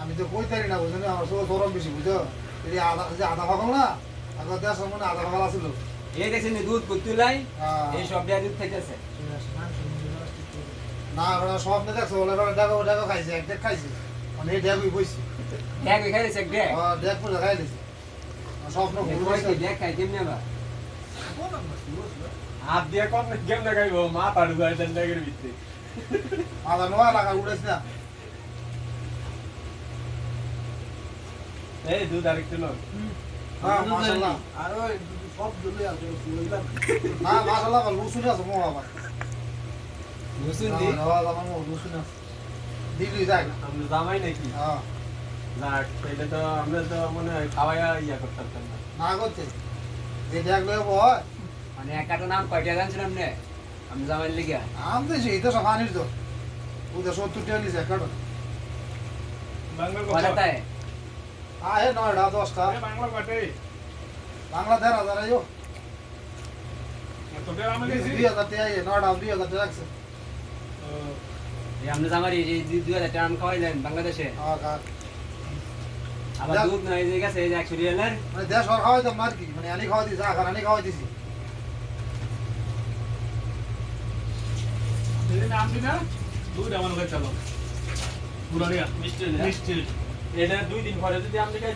আমি তো কই তারি না বুঝলি আমার সব গরম বেশি বুঝো এই আধা যে আধা না আগর দেশ মনে আধা ভাগল আছিল এই দেখছেন দুধ করতে লাই এই সব দিয়া দুধ খাইতেছে না সব না দেখছ ওরা খাইছে, এক খাইছে। মানে এই বইছে। ওই খাইছে দেখ। দেখ পুরো খাই দিছে স্বপ্ন ভুল খাই কেমনে আবার? হাত দিয়ে কম কেমন খাইবো? মা পাড়ু যায় তেন ডেকের ভিতরে মাথা নোয়া লাগা উড়েছে না। এই দুধ আরেকটু লো। হ্যাঁ মাশাআল্লাহ। মাশাআল্লাহ লুসুন আছে মোয়া আবার। বুঝুন না দি? না আমার লুসুন আছে। দিলি যাই। আমরা জামাই নাকি? হ্যাঁ। যাক তাইলে তো আমরা তো মনে হয় খাওয়াইয়া ইয়া করতাম না। না করতে। যে দেখলে ভয় মানে এক কাটা নাম কয়টা জানছিলাম নে। আমি জামাই লিগা। আম তো সেই তো সব আনিস তো। ওদের সত্তর টাকা নিছে কাটো বাংলা তাই? আহে নয়টা দশটা। বাংলা কাটে বাংলা দেড় হাজার আইও। দুই হাজার টাকা নয়টা দুই হাজার টাকা রাখছে এই আপনি এই যে দুই হাজার টাকা আমি খাওয়াই দেন বাংলাদেশে। আবার দুধ নাই যে গেছে এই যে একশো রিয়ালের। মানে দেশ আর খাওয়াই দাম আর কি মানে আনি খাওয়াই দিছি আখার আনি খাওয়াই দিছি। নাম দিনা দুধ আমার কাছে চলো পুরানিয়া মিষ্টি মিষ্টি। এটা দুই দিন পরে যদি আমি খাই